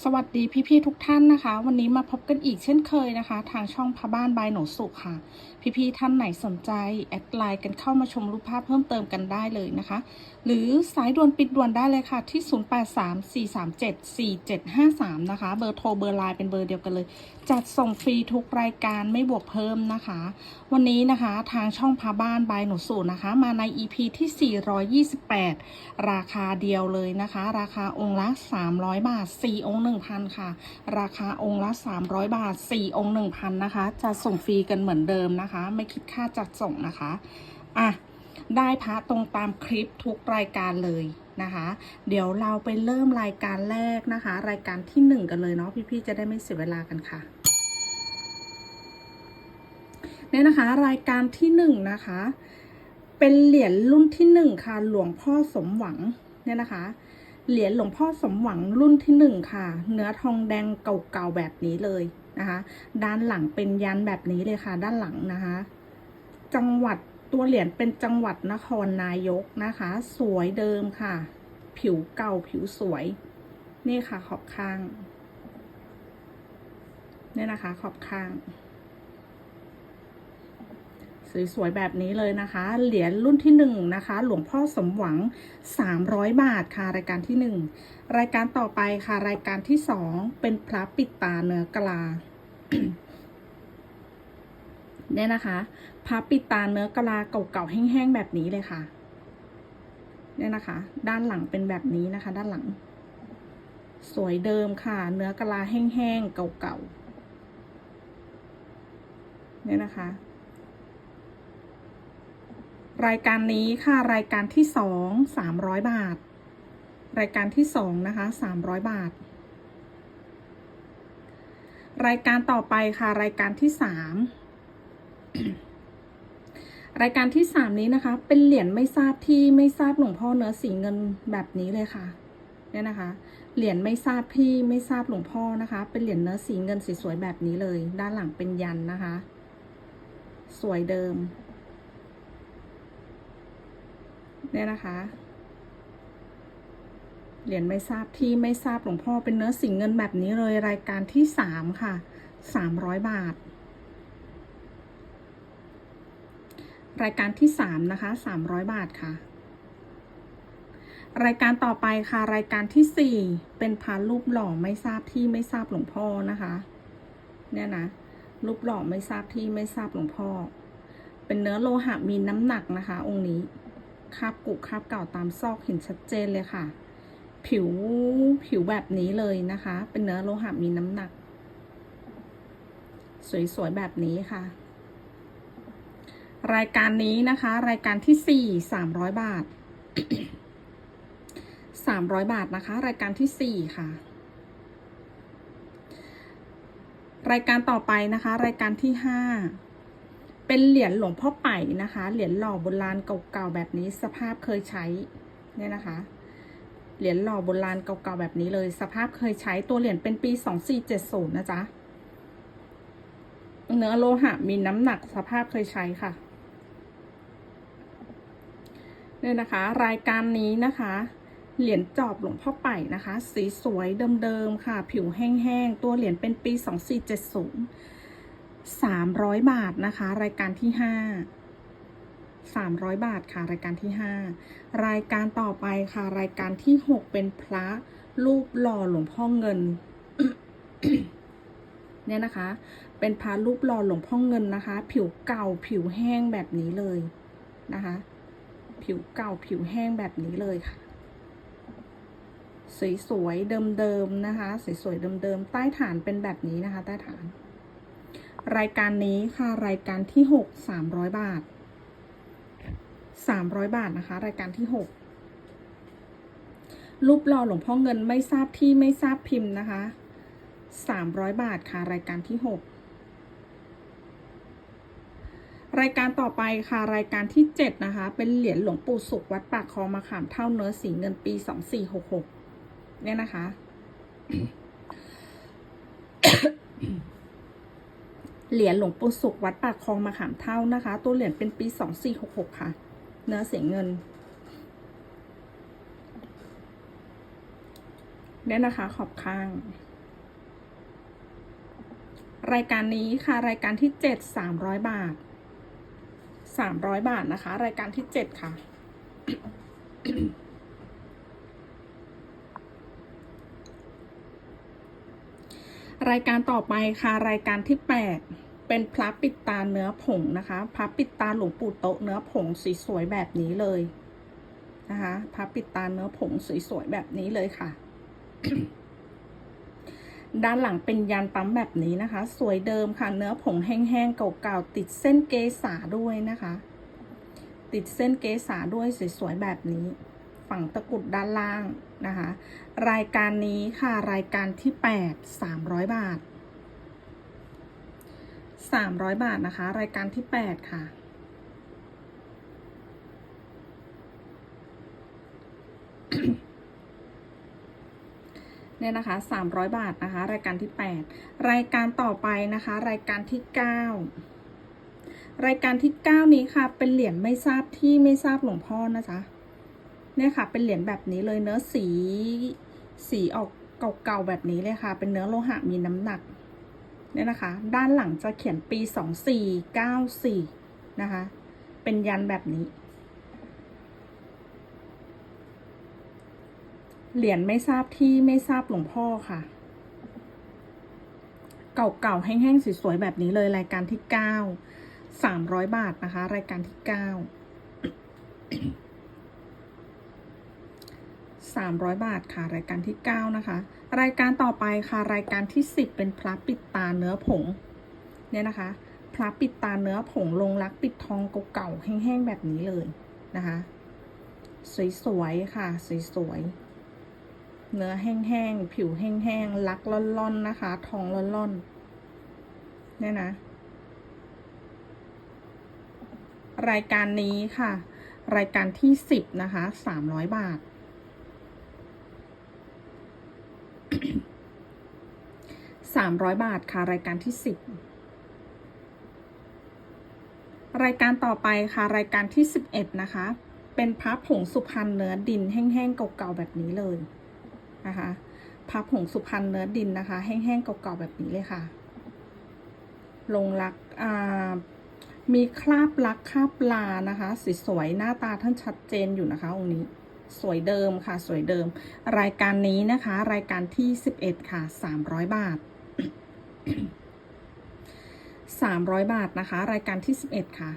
สวัสดีพี่ๆทุกท่านนะคะ วันนี้มาพบกันอีกเช่นเคยนะคะ ทางช่องพระบ้านบายหนูสุขค่ะ พี่ๆท่านไหนสนใจ แอดไลน์กันเข้ามาชมรูปภาพเพิ่มเติมกันได้เลยนะคะ หรือสายด่วนปิดด่วนได้เลยค่ะ ที่ 0834374753 นะคะ เบอร์โทรเบอร์ไลน์เป็นเบอร์เดียวกันเลย จัดส่งฟรีทุกรายการไม่บวกเพิ่มนะคะ วันนี้นะคะทางช่องพาบ้านบายหนูสูนะคะ มาใน EP ที่ 428 ราคาเดียวเลยนะคะ ราคาองค์ละ 300 บาท4องค์1,000ค่ะ ราคาองค์ละ300บาท4องค์1,000นะคะ จะส่งฟรีกันเหมือนเดิมนะคะ ไม่คิดค่าจัดส่งนะคะอะได้พระตรงตามคลิปทุกรายการเลยนะคะ เดี๋ยวเราไปเริ่มรายการแรกนะคะ รายการที่1กันเลยเนาะพี่ๆจะได้ไม่เสียเวลากันค่ะเนี่ยนะคะ รายการที่หนึ่งนะคะ เป็นเหรียญรุ่นที่หนึ่งค่ะหลวงพ่อสมหวังเนี่ยนะคะ เหรียญหลวงพ่อสมหวังรุ่นที่หนึ่งค่ะ เนื้อทองแดงเก่าๆแบบนี้เลยนะคะ ด้านหลังเป็นยันแบบนี้เลยค่ะ ด้านหลังนะคะ จังหวัดตัวเหรียญเป็นจังหวัดนครนายกนะคะ สวยเดิมค่ะ ผิวเก่าผิวสวย นี่ค่ะขอบข้าง นี่นะคะขอบข้าง สวยๆแบบนี้เลยนะคะ เหรียญรุ่นที่หนึ่งนะคะ หลวงพ่อสมหวัง 300 บาทค่ะรายการที่หนึ่งรายการต่อไปค่ะรายการที่สองเป็นพระปิดตาเนื้อกลาเนี่ยนะคะพระปิดตาเนื้อกลาเก่าๆแห้งๆแบบนี้เลยค่ะเนี่ยนะคะ ด้านหลังเป็นแบบนี้นะคะ ด้านหลัง สวยเดิมค่ะ เนื้อกลาแห้งๆเก่าๆเนี่ยนะคะ รายการนี้ค่ะรายการที่สองสามร้อยบาท รายการที่สองนะคะสามร้อยบาท รายการต่อไปค่ะรายการที่สามรายการที่สามนี้นะคะ เป็นเหรียญไม่ทราบที่ไม่ทราบหลวงพ่อเนื้อสีเงินแบบนี้เลยค่ะเนี่ยนะคะ เหรียญไม่ทราบที่ไม่ทราบหลวงพ่อนะคะ เป็นเหรียญเนื้อสีเงินสีสวยแบบนี้เลย ด้านหลังเป็นยันนะคะ สวยเดิม เนี่ยนะคะ เหรียญไม่ทราบที่ไม่ทราบหลวงพ่อเป็นเนื้อสีเงินแบบนี้เลยรายการที่สามค่ะสามร้อยบาท รายการที่สามนะคะสามร้อยบาทค่ะ รายการต่อไปค่ะ รายการที่สี่เป็นพานรูปหล่อไม่ทราบที่ไม่ทราบหลวงพ่อนะคะ เนี่ยนะรูปหล่อไม่ทราบที่ไม่ทราบหลวงพ่อ เป็นเนื้อโลหะมีน้ำหนักนะคะ องค์นี้ คราบกุคราบเก่าตามซอกเห็นชัดเจนเลยค่ะ ผิวผิวแบบนี้เลยนะคะ เป็นเนื้อโลหะมีน้ำหนัก สวยๆแบบนี้ค่ะ รายการนี้นะคะ รายการที่สี่สามร้อยบาทสามร้อยบาทนะคะ รายการที่สี่ค่ะรายการต่อไปนะคะ รายการที่ห้า เป็นเหรียญหลวงพ่อไป่นะคะ เหรียญหล่อโบราณเก่าๆแบบนี้สภาพเคยใช้เนี่ยนะคะ เหรียญหล่อโบราณเก่าๆแบบนี้เลย สภาพเคยใช้ตัวเหรียญเป็นปีสองสี่เจ็ดศูนย์นะจ๊ะ เนื้อโลหะมีน้ำหนักสภาพเคยใช้ค่ะเนี่ยนะคะ รายการนี้นะคะ เหรียญจอบหลวงพ่อไป่นะคะ สีสวยเดิมๆค่ะ ผิวแห้งๆ ตัวเหรียญเป็นปีสองสี่เจ็ดศูนย์ สามร้อยบาทนะคะ รายการที่ห้าสามร้อยบาทค่ะ รายการที่ห้ารายการต่อไปค่ะ รายการที่หกเป็นพระรูปหล่อหลวงพ่อเงินเนี่ยนะคะ เป็นพระรูปหล่อหลวงพ่อเงินนะคะ ผิวเก่าผิวแห้งแบบนี้เลยนะคะ ผิวเก่าผิวแห้งแบบนี้เลยค่ะสวยๆเดิมๆนะคะสวยๆเดิมๆใต้ฐานเป็นแบบนี้นะคะ ใต้ฐาน รายการนี้ค่ะรายการที่หกสามร้อยบาทสามร้อยบาทนะคะ รายการที่หกรูปหล่อหลวงพ่อเงินไม่ทราบที่ไม่ทราบพิมพ์นะคะสามร้อยบาทค่ะ รายการที่หกรายการต่อไปค่ะรายการที่เจ็ดนะคะ เป็นเหรียญหลวงปู่สุขวัดปากคลองมะขามเท่าเนื้อสีเงินปีสองสี่หกหกเนี่ยนะคะ เหรียญหลวงปู่สุขวัดปากคลองมะขามเท่านะคะ ตัวเหรียญเป็นปีสองสี่หกหกค่ะ เนื้อเสียเงิน เนี่ยนะคะขอบข้าง รายการนี้ค่ะ รายการที่เจ็ดสามร้อยบาทสามร้อยบาทนะคะ รายการที่เจ็ดค่ะ รายการต่อไปค่ะรายการที่แปดเป็นพระปิดตาเนื้อผงนะคะพระปิดตาหลวงปู่โตเนื้อผงสีสวยแบบนี้เลยนะคะพระปิดตาเนื้อผงสวยๆแบบนี้เลยค่ะ ด้านหลังเป็นยันปั๊มแบบนี้นะคะ สวยเดิมค่ะ เนื้อผงแห้งๆเก่าๆติดเส้นเกษาด้วยนะคะ ติดเส้นเกษาด้วยสวยๆแบบนี้ ฝั่งตะกุดด้านล่างนะคะ รายการนี้ค่ะรายการที่แปดสามร้อยบาทสามร้อยบาทนะคะ รายการที่แปดค่ะ เนี่ยนะคะสามร้อยบาทนะคะ รายการที่แปดรายการต่อไปนะคะ รายการที่เก้ารายการที่เก้านี้ค่ะ เป็นเหรียญไม่ทราบที่ไม่ทราบหลวงพ่อนะจ๊ะ เนี่ยค่ะ เป็นเหรียญแบบนี้เลยเนื้อสี สีออกเก่าๆแบบนี้เลยค่ะ เป็นเนื้อโลหะมีน้ำหนักเนี่ยนะคะ ด้านหลังจะเขียนปีสองสี่เก้าสี่นะคะ เป็นยันแบบนี้ เหรียญไม่ทราบที่ไม่ทราบหลวงพ่อค่ะ เก่าๆแห้งๆสวยๆแบบนี้เลยรายการที่เก้าสามร้อยบาทนะคะ รายการที่เก้า สามร้อยบาทค่ะ รายการที่เก้านะคะ รายการต่อไปค่ะ รายการที่สิบเป็นพระปิดตาเนื้อผง เนี่ยนะคะ พระปิดตาเนื้อผงลงรักปิดทองเก่าๆแห้งๆแบบนี้เลยนะคะ สวยๆค่ะ สวยๆ เนื้อแห้งๆ ผิวแห้งๆลักล่อนๆ นะคะ ทองล่อนๆ เนี่ยนะ รายการนี้ค่ะรายการที่สิบนะคะสามร้อยบาท สามร้อยบาทค่ะ รายการที่สิบรายการต่อไปค่ะรายการที่สิบเอ็ดนะคะ เป็นพระผงสุพรรณเนื้อดินแห้งๆเก่าๆแบบนี้เลยนะคะพระผงสุพรรณเนื้อดินนะคะ แห้งๆเก่าๆแบบนี้เลยค่ะ ลงรักอ่ามีคราบลักคราบลานะคะสีสวยหน้าตาท่านชัดเจนอยู่นะคะองค์นี้สวยเดิมค่ะ สวยเดิม รายการนี้นะคะ รายการที่สิบเอ็ดค่ะสามร้อยบาท สามร้อยบาทนะคะ รายการที่สิบเอ็ดค่ะ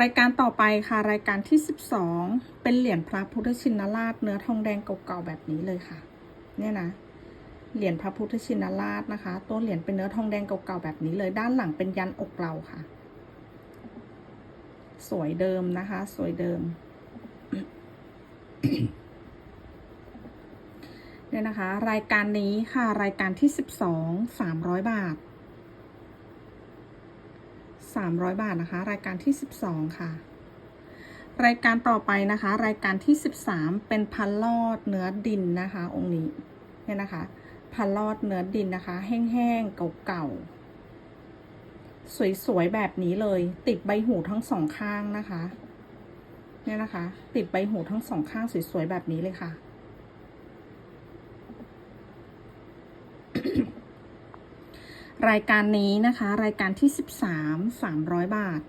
รายการต่อไปค่ะ รายการที่สิบสองเป็นเหรียญพระพุทธชินราช เนื้อทองแดงเก่าๆแบบนี้เลยค่ะ เนี่ยนะ เหรียญพระพุทธชินราชนะคะ ตัวเหรียญเป็นเนื้อทองแดงเก่าๆแบบนี้เลย ด้านหลังเป็นยันอกเราค่ะ สวยเดิมนะคะ สวยเดิม เนี่ยนะคะ รายการนี้ค่ะ รายการที่สิบสองสามร้อยบาทสามร้อยบาทนะคะ รายการที่สิบสองค่ะ รายการต่อไปนะคะ รายการที่สิบสามเป็นพันลอดเนื้อดินนะคะ องค์นี้เนี่ยนะคะพันลอดเนื้อดินนะคะ แห้งๆเก่าๆสวยๆแบบนี้เลย ติดใบหูทั้งสองข้างนะคะ เนี่ยนะคะ ติดใบหูทั้งสองข้างสวยๆแบบนี้เลยค่ะ รายการนี้นะคะ รายการที่สิบสามสามร้อยบาท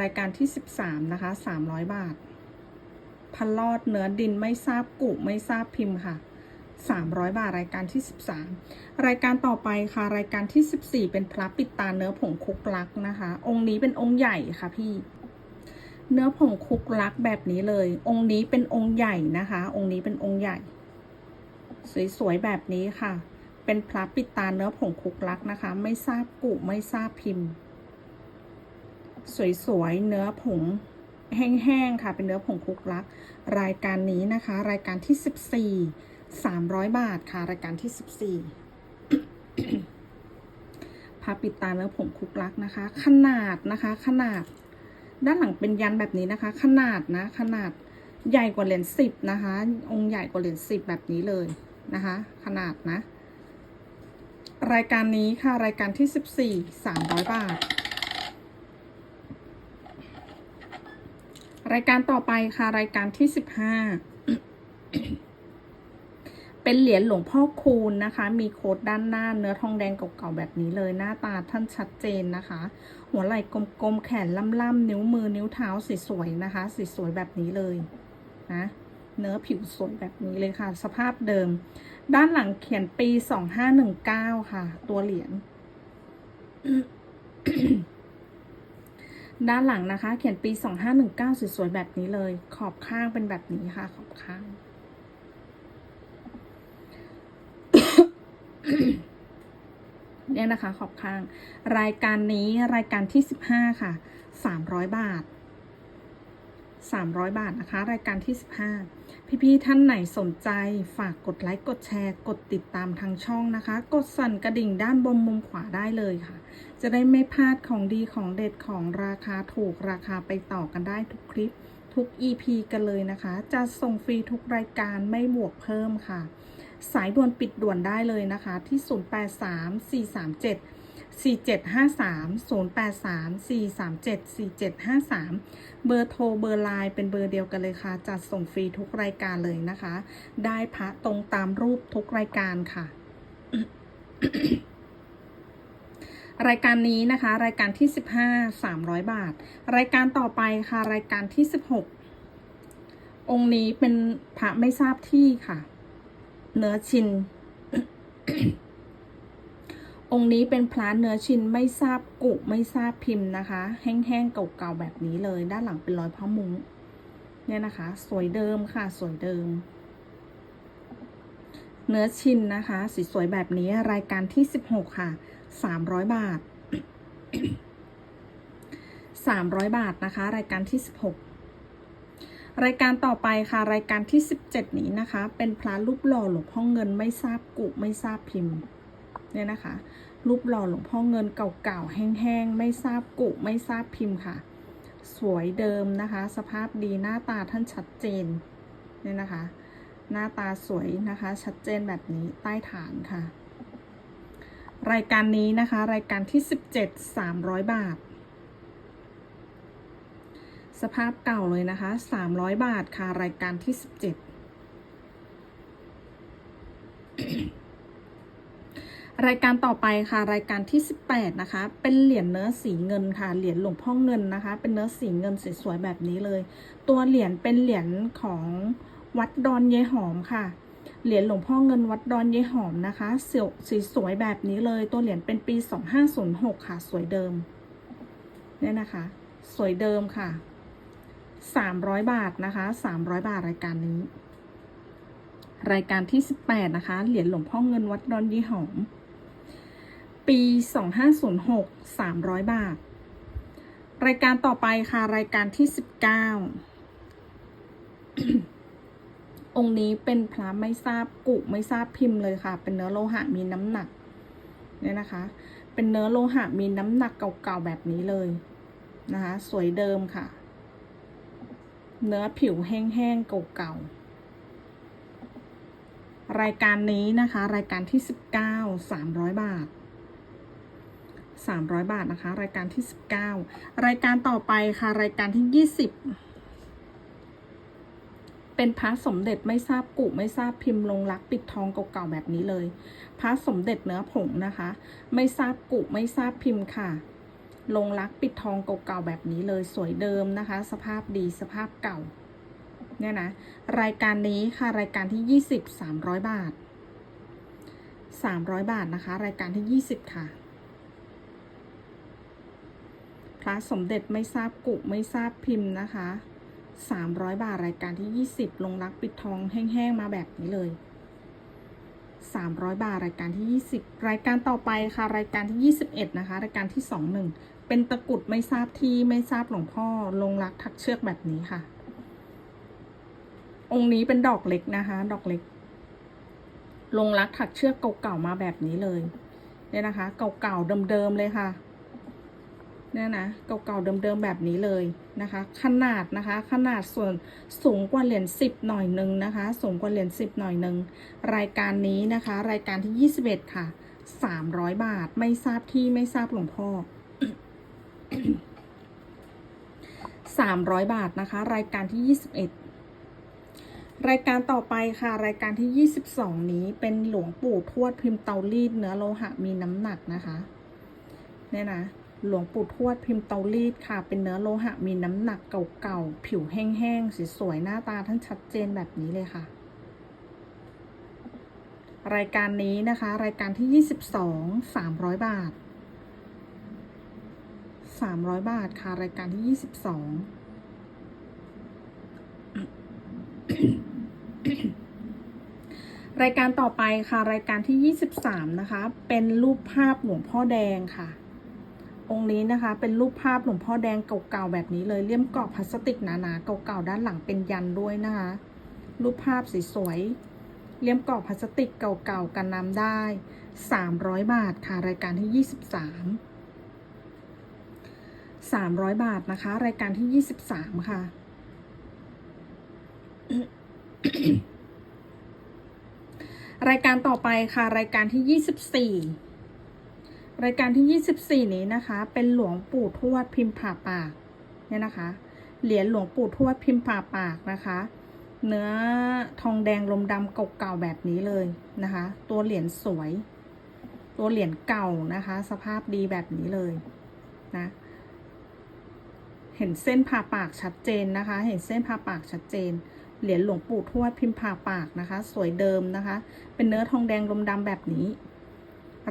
รายการที่สิบสามนะคะสามร้อยบาทพันลอดเนื้อดินไม่ทราบกุไม่ทราบพิมพ์ค่ะสามร้อยบาทรายการที่สิบสามรายการต่อไปค่ะ รายการที่สิบสี่เป็นพระปิดตาเนื้อผงคุกลักนะคะ องค์นี้เป็นองค์ใหญ่ค่ะพี่ เนื้อผงคุกลักแบบนี้เลย องค์นี้เป็นองค์ใหญ่นะคะ องค์นี้เป็นองค์ใหญ่ สวยๆแบบนี้ค่ะ เป็นพระปิดตาเนื้อผงคุกลักนะคะ ไม่ทราบกุไม่ทราบพิมพ์ สวยๆ เนื้อผงแห้งๆ ค่ะ เป็นเนื้อผงคุกลัก รายการนี้นะคะ รายการที่สิบสี่สามร้อยบาทค่ะ รายการที่สิบสี่พาปิดตาเนื้อผงคุกลักนะคะ ขนาดนะคะ ขนาด ด้านหลังเป็นยันแบบนี้นะคะ ขนาดนะ ขนาดใหญ่กว่าเหรียญสิบนะคะ องค์ใหญ่กว่าเหรียญสิบแบบนี้เลยนะคะ ขนาดนะ รายการนี้ค่ะ รายการที่สิบสี่สามร้อยบาท รายการต่อไปค่ะ รายการที่สิบห้าเป็นเหรียญหลวงพ่อคูณนะคะ มีโค้ดด้านหน้าเนื้อทองแดงเก่าๆแบบนี้เลยหน้าตาท่านชัดเจนนะคะ หัวไหล่กลมๆ แขนล่ำๆ นิ้วมือนิ้วเท้าสวยๆนะคะสวยๆแบบนี้เลยนะเนื้อผิวสวยแบบนี้เลยค่ะ สภาพเดิม ด้านหลังเขียนปี2519ค่ะ ตัวเหรียญ ด้านหลังนะคะ เขียนปี2519สวยๆแบบนี้เลย ขอบข้างเป็นแบบนี้ค่ะ ขอบข้าง เนี่ยนะคะ ขอบข้าง รายการนี้รายการที่15ค่ะ300บาท 300 บาทนะคะ รายการที่ 15 พี่ๆท่านไหนสนใจฝากกดไลค์กดแชร์ กดติดตามทางช่องนะคะ กดสั่นกระดิ่งด้านบนมุมขวาได้เลยค่ะ จะได้ไม่พลาดของดีของเด็ดของราคาถูกราคาไปต่อกันได้ทุกคลิปทุก EP กันเลยนะคะ จะส่งฟรีทุกรายการไม่บวกเพิ่มค่ะ สายด่วนปิดด่วนได้เลยนะคะที่ 083 437 4753 083 437 4753เบอร์โทรเบอร์ไลน์เป็นเบอร์เดียวกันเลยค่ะ จัดส่งฟรีทุกรายการเลยนะคะ ได้พระตรงตามรูปทุกรายการค่ะรายการนี้นะคะ รายการที่ 15 300 บาท รายการต่อไปค่ะ รายการที่ 16 องค์นี้เป็นพระไม่ทราบที่ค่ะ เนื้อชิน องค์นี้เป็นพระเนื้อชิ้นไม่ทราบกุไม่ทราบพิมพ์นะคะ แห้งๆเก่าๆแบบนี้เลย ด้านหลังเป็นรอยพระมุ้งเนี่ยนะคะ สวยเดิมค่ะสวยเดิม เนื้อชิ้นนะคะ สีสวยแบบนี้รายการที่สิบหกค่ะสามร้อยบาทสามร้อยบาทนะคะ รายการที่สิบหกรายการต่อไปค่ะ รายการที่สิบเจ็ดนี้นะคะ เป็นพระรูปหล่อหลวงพ่อเงินไม่ทราบกุไม่ทราบพิมพ์ เนี่ยนะคะ รูปหล่อหลวงพ่อเงินเก่าๆ แห้งๆ ไม่ทราบกุไม่ทราบพิมพ์ค่ะ สวยเดิมนะคะ สภาพดีหน้าตาท่านชัดเจนเนี่ยนะคะ หน้าตาสวยนะคะ ชัดเจนแบบนี้ใต้ฐานค่ะ รายการนี้นะคะ รายการที่ 17 300 บาท สภาพเก่าเลยนะคะ 300 บาทค่ะ รายการที่ 17 รายการต่อไปค่ะ รายการที่ 18 นะคะ เป็นเหรียญเนื้อสีเงินค่ะ เหรียญหลวงพ่อเงินนะคะ เป็นเนื้อสีเงินสวยๆแบบนี้เลย ตัวเหรียญเป็นเหรียญของวัดดอนเยหอมค่ะ เหรียญหลวงพ่อเงินวัดดอนเยหอมนะคะเสียวสีสวยแบบนี้เลย ตัวเหรียญเป็นปี 2506 ค่ะ สวยเดิม เนี่ยนะคะ สวยเดิมค่ะ 300 บาทนะคะ 300 บาทรายการนี้ รายการที่ 18 นะคะ เหรียญหลวงพ่อเงินวัดดอนเยหอม ปี 2506 300 บาท รายการต่อไปค่ะ รายการที่ 19 องค์นี้เป็นพระไม่ทราบกุไม่ทราบพิมพ์เลยค่ะ เป็นเนื้อโลหะมีน้ำหนักเนี่ยนะคะ เป็นเนื้อโลหะมีน้ำหนักเก่าๆแบบนี้เลยนะคะ สวยเดิมค่ะ เนื้อผิวแห้งๆเก่าๆรายการนี้นะคะ รายการที่สิบเก้าสามร้อยบาท สามร้อยบาทนะคะ รายการที่สิบเก้ารายการต่อไปค่ะ รายการที่ยี่สิบเป็นพระสมเด็จไม่ทราบกุไม่ทราบพิมพ์ลงรักปิดทองเก่าๆแบบนี้เลย พระสมเด็จเนื้อผงนะคะ ไม่ทราบกุไม่ทราบพิมพ์ค่ะ ลงรักปิดทองเก่าๆแบบนี้เลยสวยเดิมนะคะ สภาพดีสภาพเก่าเนี่ยนะรายการนี้ค่ะรายการที่ยี่สิบสามร้อยบาทสามร้อยบาทนะคะ รายการที่ยี่สิบค่ะ พระสมเด็จไม่ทราบกุไม่ทราบพิมพ์นะคะสามร้อยบาทรายการที่ยี่สิบลงรักปิดทองแห้งๆมาแบบนี้เลยสามร้อยบาทรายการที่ยี่สิบรายการต่อไปค่ะรายการที่ยี่สิบเอ็ดนะคะ รายการที่สองหนึ่งเป็นตะกุดไม่ทราบที่ไม่ทราบหลวงพ่อลงรักถักเชือกแบบนี้ค่ะ องค์นี้เป็นดอกเล็กนะคะ ดอกเล็ก ลงรักถักเชือกเก่าๆมาแบบนี้เลยเนี่ยนะคะ เก่าๆเดิมๆเลยค่ะ เนี่ยนะเก่าๆเดิมๆแบบนี้เลยนะคะ ขนาดนะคะ ขนาดส่วนสูงกว่าเหรียญสิบหน่อยหนึ่งนะคะ สูงกว่าเหรียญสิบหน่อยหนึ่งรายการนี้นะคะ รายการที่ยี่สิบเอ็ดค่ะสามร้อยบาทไม่ทราบที่ไม่ทราบหลวงพ่อสามร้อยบาทนะคะ รายการที่ยี่สิบเอ็ดรายการต่อไปค่ะ รายการที่ 22 นี้เป็นหลวงปู่ทวดพิมพ์เตารีดเนื้อโลหะมีน้ำหนักนะคะ เนี่ยนะ หลวงปู่ทวดพิมพ์เตารีดค่ะ เป็นเนื้อโลหะมีน้ำหนักเก่าๆ ผิวแห้งๆ สวยๆ หน้าตาท่านชัดเจนแบบนี้เลยค่ะ รายการนี้นะคะ รายการที่ 22 300 บาท 300 บาทค่ะ รายการที่ 22รายการต่อไปค่ะ รายการที่ 23 นะคะ เป็นรูปภาพหลวงพ่อแดงค่ะ องค์นี้นะคะ เป็นรูปภาพหลวงพ่อแดงเก่าๆแบบนี้เลยเลี่ยมกรอบพลาสติกหนาๆเก่าๆด้านหลังเป็นยันด้วยนะคะ รูปภาพสวยๆเลี่ยมกรอบพลาสติกเก่าๆกันน้ำได้ 300 บาทค่ะรายการที่ 23 300 บาทนะคะ รายการที่ 23 ค่ะรายการต่อไปค่ะ รายการที่ 24 รายการที่ 24 นี้นะคะ เป็นหลวงปู่ทวดพิมพ์ผ่าปากเนี่ยนะคะ เหรียญหลวงปู่ทวดพิมพ์ผ่าปากนะคะ เนื้อทองแดงลมดำเก่าๆแบบนี้เลยนะคะ ตัวเหรียญสวย ตัวเหรียญเก่านะคะ สภาพดีแบบนี้เลยนะเห็นเส้นผ่าปากชัดเจนนะคะ เห็นเส้นผ่าปากชัดเจน เหรียญหลวงปู่ทวดพิมพ์ผ่าปากนะคะ สวยเดิมนะคะ เป็นเนื้อทองแดงลมดำแบบนี้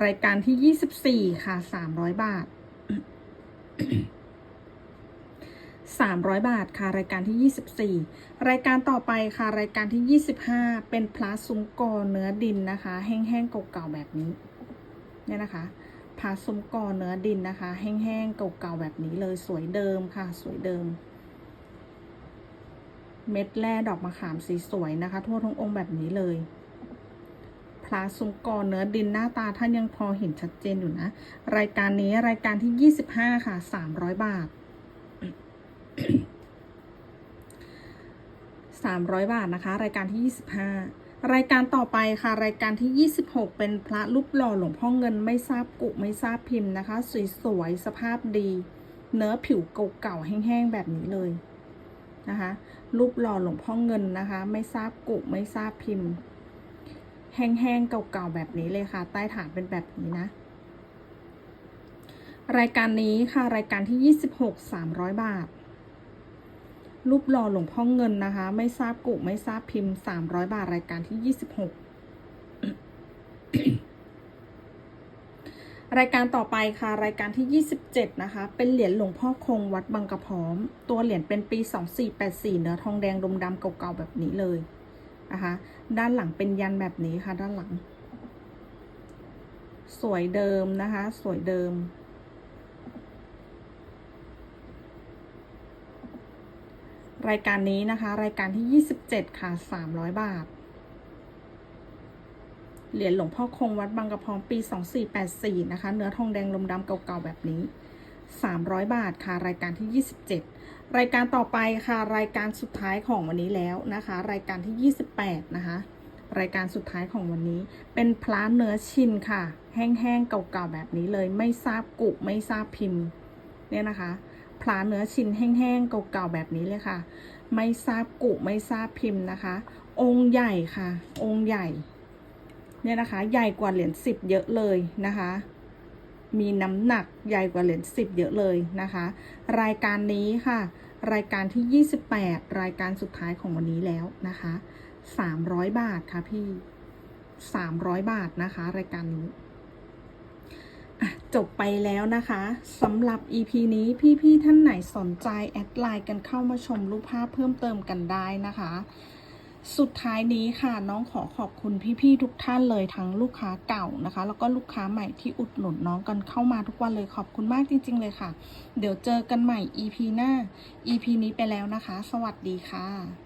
รายการที่24ค่ะ300บาท300บาทค่ะ รายการที่24รายการต่อไปค่ะ รายการที่25เป็นพลาซุ้มกอเนื้อดินนะคะ แห้งๆเก่าๆแบบนี้ เนี่ยนะคะพลาซุ้มกอเนื้อดินนะคะ แห้งๆเก่าๆแบบนี้เลยสวยเดิมค่ะ สวยเดิมเม็ดแร่ดอกมะขามสีสวยนะคะ ทั่วทั้งองค์แบบนี้เลย พลาสุงกรเนื้อดินหน้าตาท่านยังพอเห็นชัดเจนอยู่นะ รายการนี้รายการที่ 25 ค่ะ 300 บาท 300 บาทนะคะ รายการที่ 25 รายการต่อไปค่ะ รายการที่ 26 เป็นพระรูปหล่อหลวงพ่อเงินไม่ทราบกุไม่ทราบพิมพ์นะคะ สวยๆสภาพดี เนื้อผิวเก่าๆแห้งๆแบบนี้เลยนะคะรูปหล่อหลวงพ่อเงินนะคะ ไม่ทราบกุไม่ทราบพิมพ์ แห้งๆ เก่าๆ แบบนี้เลยค่ะ ใต้ฐานเป็นแบบนี้นะ รายการนี้ค่ะ รายการที่ 26 300 บาท รูปหล่อหลวงพ่อเงินนะคะ ไม่ทราบกุไม่ทราบพิมพ์ 300 บาท รายการที่ 26 รายการต่อไปค่ะ รายการที่ 27 นะคะ เป็นเหรียญหลวงพ่อคงวัดบางกระพร้อม ตัวเหรียญเป็นปี 2484 เนื้อทองแดงดมดำเก่าๆ แบบนี้เลย นะคะ ด้านหลังเป็นยันแบบนี้ค่ะ ด้านหลัง สวยเดิมนะคะ สวยเดิม รายการนี้นะคะ รายการที่ 27 ค่ะ 300 บาท เหรียญหลวงพ่อคงวัดบางกระพร้อมปี 2484 นะคะ เนื้อทองแดงลมดำเก่าๆแบบนี้ 300 บาทค่ะ รายการที่ 27 รายการต่อไปค่ะ รายการสุดท้ายของวันนี้แล้วนะคะ รายการที่ 28 นะคะ รายการสุดท้ายของวันนี้ เป็นพลาเนื้อชินค่ะ แห้งๆเก่าๆแบบนี้เลย ไม่ทราบกุไม่ทราบพิมพ์เนี่ยนะคะพลาเนื้อชินแห้งๆเก่าๆแบบนี้เลยค่ะ ไม่ทราบกุไม่ทราบพิมพ์นะคะ องค์ใหญ่ค่ะ องค์ใหญ่เนี่ยนะคะ ใหญ่กว่าเหรียญสิบเยอะเลยนะคะ มีน้ำหนักใหญ่กว่าเหรียญสิบเยอะเลยนะคะ รายการนี้ค่ะ รายการที่ 28 รายการสุดท้ายของวันนี้แล้วนะคะ 300 บาทค่ะพี่ 300 บาทนะคะ รายการนี้จบไปแล้วนะคะสำหรับ EP นี้พี่ ๆ ท่านไหนสนใจ แอดไลน์กันเข้ามาชมรูปภาพเพิ่มเติมกันได้นะคะ สุดท้ายนี้ค่ะน้องขอขอบคุณพี่ๆทุกท่านเลยทั้งลูกค้าเก่านะคะ แล้วก็ลูกค้าใหม่ที่อุดหนุนน้องกันเข้ามาทุกวันเลยขอบคุณมากจริง ๆ เลยค่ะ เดี๋ยวเจอกันใหม่ EP หน้า EP นี้ไปแล้วนะคะ สวัสดีค่ะ